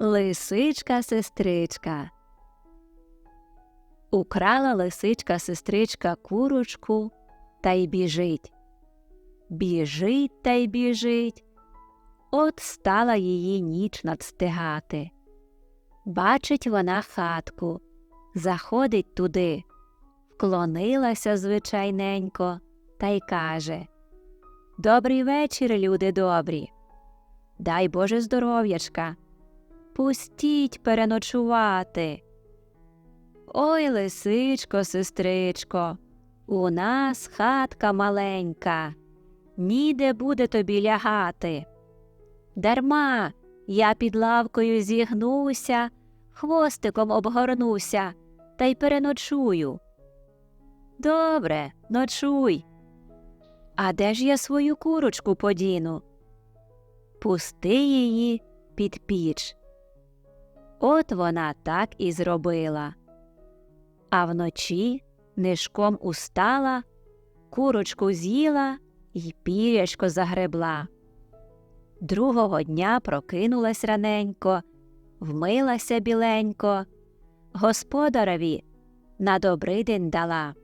Лисичка сестричка. Украла лисичка сестричка курочку та й біжить. Біжить та й біжить. От стала її ніч надстигати. Бачить вона хатку, заходить туди, вклонилася звичайненько та й каже Добрий вечір, люди добрі. Дай Боже здоров'ячка. Пустіть переночувати. Ой, лисичко, сестричко, у нас хатка маленька, ніде буде тобі лягати. Дарма я під лавкою зігнуся, хвостиком обгорнуся та й переночую. Добре, ночуй. А де ж я свою курочку подіну? Пусти її під піч. От вона так і зробила. А вночі нишком устала, курочку з'їла й пірячко загребла. Другого дня прокинулась раненько, вмилася біленько, господареві на добрий день дала.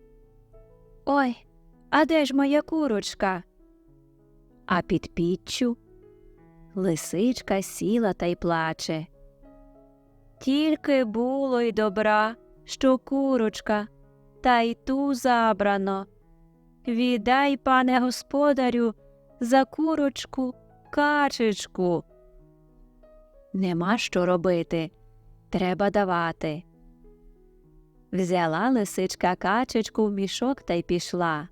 Ой, а де ж моя курочка? А під піччю лисичка сіла та й плаче. Тільки було й добра, що курочка, та й ту забрано. Віддай, пане господарю, за курочку качечку. Нема що робити, треба давати. Взяла лисичка качечку в мішок та й пішла.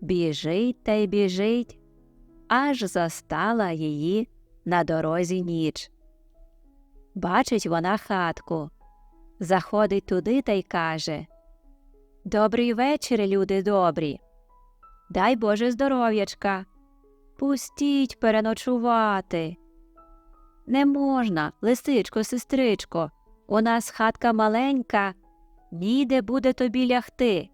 Біжить та й біжить, аж застала її на дорозі ніч. Бачить вона хатку, заходить туди та й каже Добрий вечір, люди добрі. Дай Боже здоров'ячка. Пустіть переночувати. Не можна, лисичко, сестричко, у нас хатка маленька, ніде буде тобі лягти.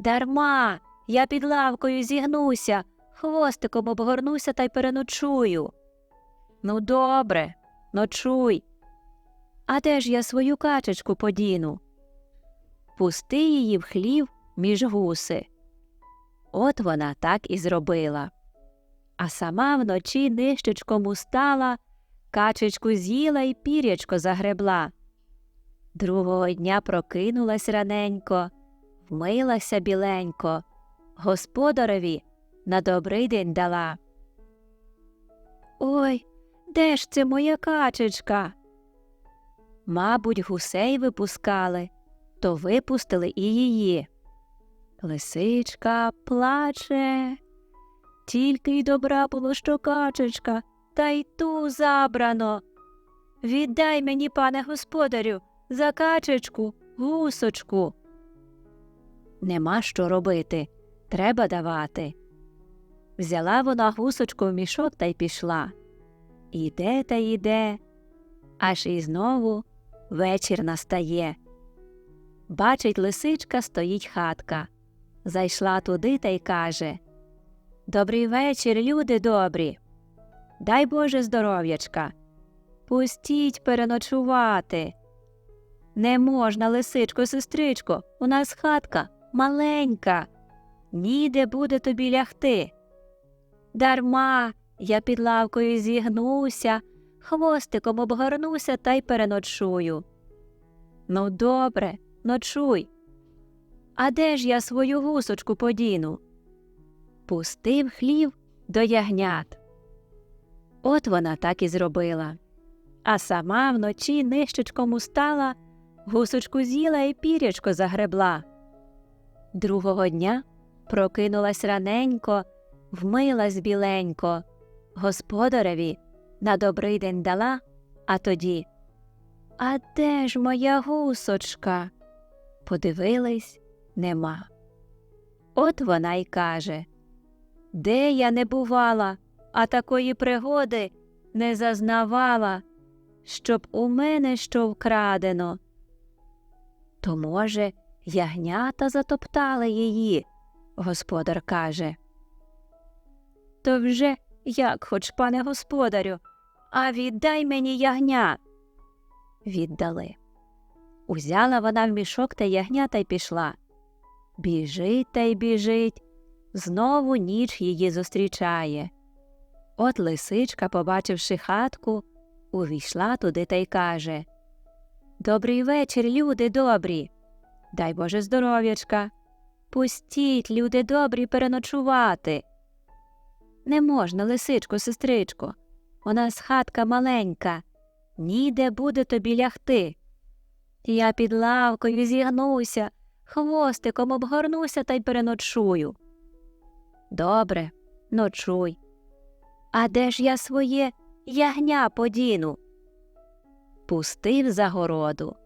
Дарма я під лавкою зігнуся, хвостиком обгорнуся та й переночую. Ну, добре, ночуй. А де ж я свою качечку подіну? Пусти її в хлів між гуси. От вона так і зробила. А сама вночі нищечком устала, качечку з'їла і пірячко загребла. Другого дня прокинулась раненько, вмилася біленько, господареві на добрий день дала. Ой, де ж це моя качечка? Мабуть, гусей випускали, то випустили і її. Лисичка плаче. Тільки й добра було, що качечка, та й ту забрано. Віддай мені, пане господарю, за качечку, гусочку. Нема що робити, треба давати. Взяла вона гусочку в мішок та й пішла. Іде та йде, аж і знову вечір настає. Бачить, лисичка стоїть хатка. Зайшла туди та й каже Добрий вечір, люди добрі. Дай Боже здоров'ячка. Пустіть переночувати. Не можна, лисичко, сестричко, у нас хатка маленька. Ніде буде тобі лягти. Дарма я під лавкою зігнуся, хвостиком обгорнуся та й переночую. Ну, добре, ночуй. А де ж я свою гусочку подіну? Пустив хлів до ягнят. От вона так і зробила. А сама вночі нищечком устала, гусочку з'їла і пірячко загребла. Другого дня прокинулась раненько, вмилась біленько, господареві на добрий день дала, а тоді А де ж моя гусочка? Подивились нема. От вона й каже Де я не бувала, а такої пригоди не зазнавала, щоб у мене що вкрадено. То, може, ягнята затоптали її, господар каже. То вже як хоч, пане господарю, а віддай мені ягня. Віддали. Узяла вона в мішок та ягня та й пішла. Біжить та й біжить. Знову ніч її зустрічає. От лисичка, побачивши хатку, увійшла туди та й каже Добрий вечір, люди добрі. Дай Боже здоров'ячка. Пустіть, люди добрі, переночувати. Не можна, лисичко, сестричко. У нас хатка маленька, ніде буде тобі лягти. Я під лавкою зігнуся, хвостиком обгорнуся та й переночую. Добре, ночуй. А де ж я своє ягня подіну? Пустив загороду.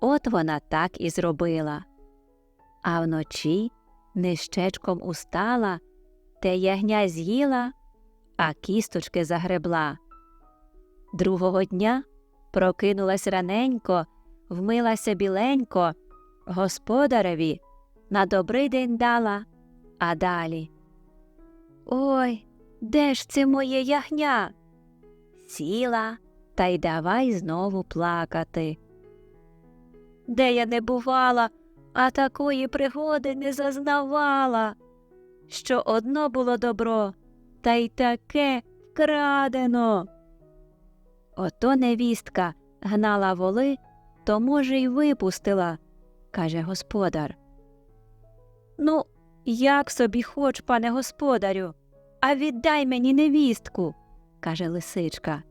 От вона так і зробила. А вночі нищечком устала, те ягня з'їла, а кісточки загребла. Другого дня прокинулась раненько, вмилася біленько, господареві на добрий день дала, а далі. Ой, де ж це моє ягня? Сіла та й давай знову плакати. Де я не бувала, а такої пригоди не зазнавала, що одно було добро, та й таке вкрадено. Ото невістка гнала воли, то, може, й випустила, каже господар. Ну, як собі хоч, пане господарю, а віддай мені невістку, каже лисичка.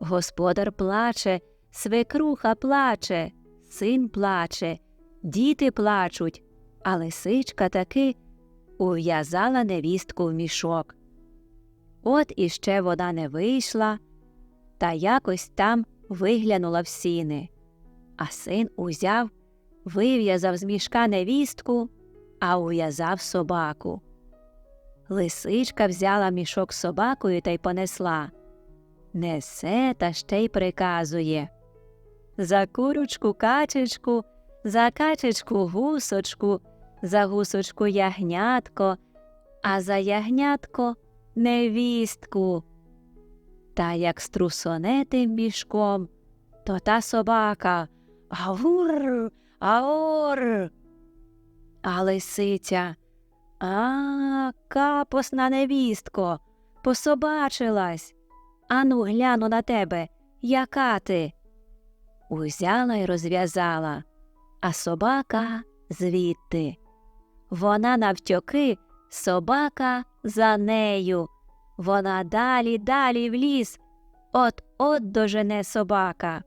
Господар плаче, свекруха плаче, син плаче, діти плачуть, а лисичка таки ув'язала невістку в мішок. От іще вона не вийшла, та якось там виглянула в сіни. А син узяв, вив'язав з мішка невістку, а ув'язав собаку. Лисичка взяла мішок з собакою та й понесла. Несе та ще й приказує За курочку качечку, за качечку гусочку, за гусочку ягнятко, а за ягнятко невістку. Та як струсоне тим мішком, то та собака Авур, аор. А лисиця А, капосна невістко, пособачилась. Ану, гляну на тебе, яка ти. Узяла й розв'язала, а собака звідти. Вона навтьоки, собака за нею. Вона далі, далі в ліс, от от дожене собака.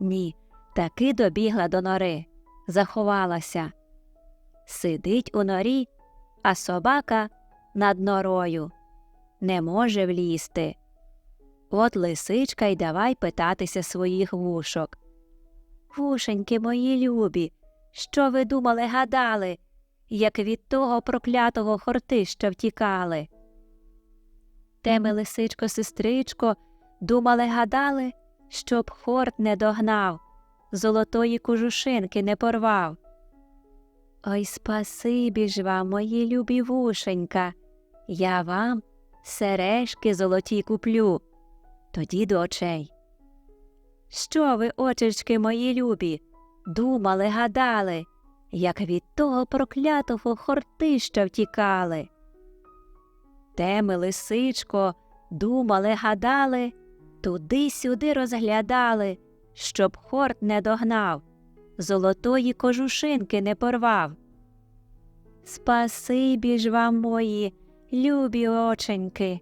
Ні, таки добігла до нори, заховалася. Сидить у норі, а собака над норою. Не може влізти. От лисичка й давай питатися своїх вушок. Вушеньки мої любі, що ви думали, гадали, як від того проклятого хортища втікали? Те ми, лисичко, сестричко, думали, гадали, щоб хорт не догнав, золотої кожушинки не порвав. Ой, спасибі ж вам, мої любі вушенька, я вам сережки золоті куплю, тоді до очей. Що ви, очечки мої любі, думали, гадали, як від того проклятого хортища втікали? Те ми, лисичко, думали, гадали, туди-сюди розглядали, щоб хорт не догнав, золотої кожушинки не порвав. Спасибі ж вам, мої, любі оченьки,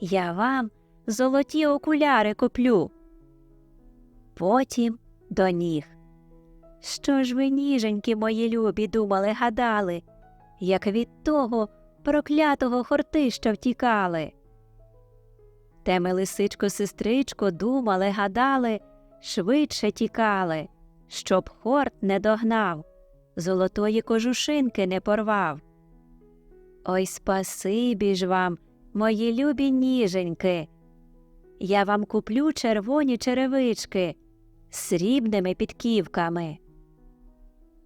я вам золоті окуляри куплю. Потім до ніг. Що ж ви, ніженьки мої любі, думали, гадали, як від того проклятого хортища втікали. Те ми, лисичко, сестричко, думали, гадали, швидше тікали, щоб хорт не догнав, золотої кожушинки не порвав. Ой, спасибі ж вам, мої любі ніженьки. Я вам куплю червоні черевички з срібними підківками.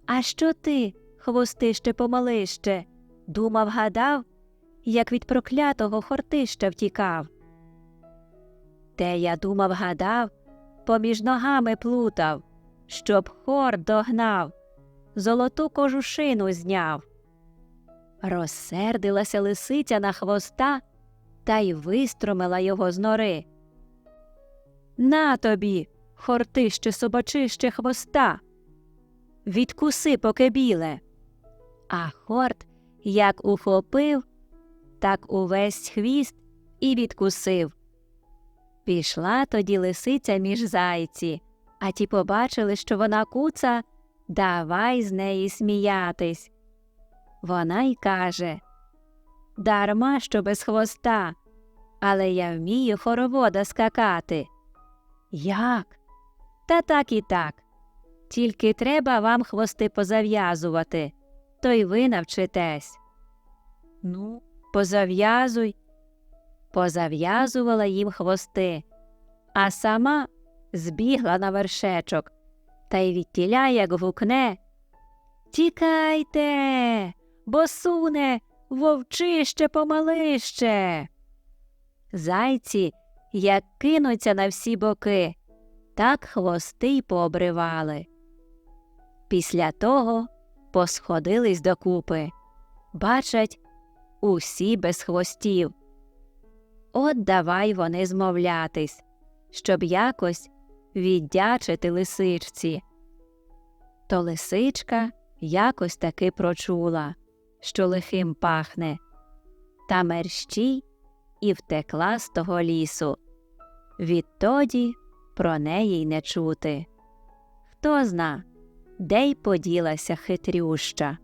А що ти, хвостище помалище, думав, гадав, як від проклятого хортища втікав? Те я думав, гадав, поміж ногами плутав, щоб хор догнав, золоту кожушину зняв. Розсердилася лисиця на хвоста та й вистромила його з нори. На тобі, хортище собачище хвоста. Відкуси, поки біле. А хорт як ухопив, так увесь хвіст і відкусив. Пішла тоді лисиця між зайці, а ті побачили, що вона куца, давай з неї сміятись. Вона й каже Дарма, що без хвоста, але я вмію хоровода скакати. Як? Та так і так. Тільки треба вам хвости позав'язувати, то й ви навчитесь. Ну, позав'язуй. Позав'язувала їм хвости, а сама збігла на вершечок та й відтіля, як гукне Тікайте, бо суне вовчище помалище. Зайці, як кинуться на всі боки, так хвости й пообривали. Після того посходились докупи. Бачать, усі без хвостів. От давай вони змовлятись, щоб якось віддячити лисичці. То лисичка якось таки прочула, що лихим пахне, та мерщій і втекла з того лісу. Відтоді про неї й не чути. Хто зна, де й поділася хитрюща.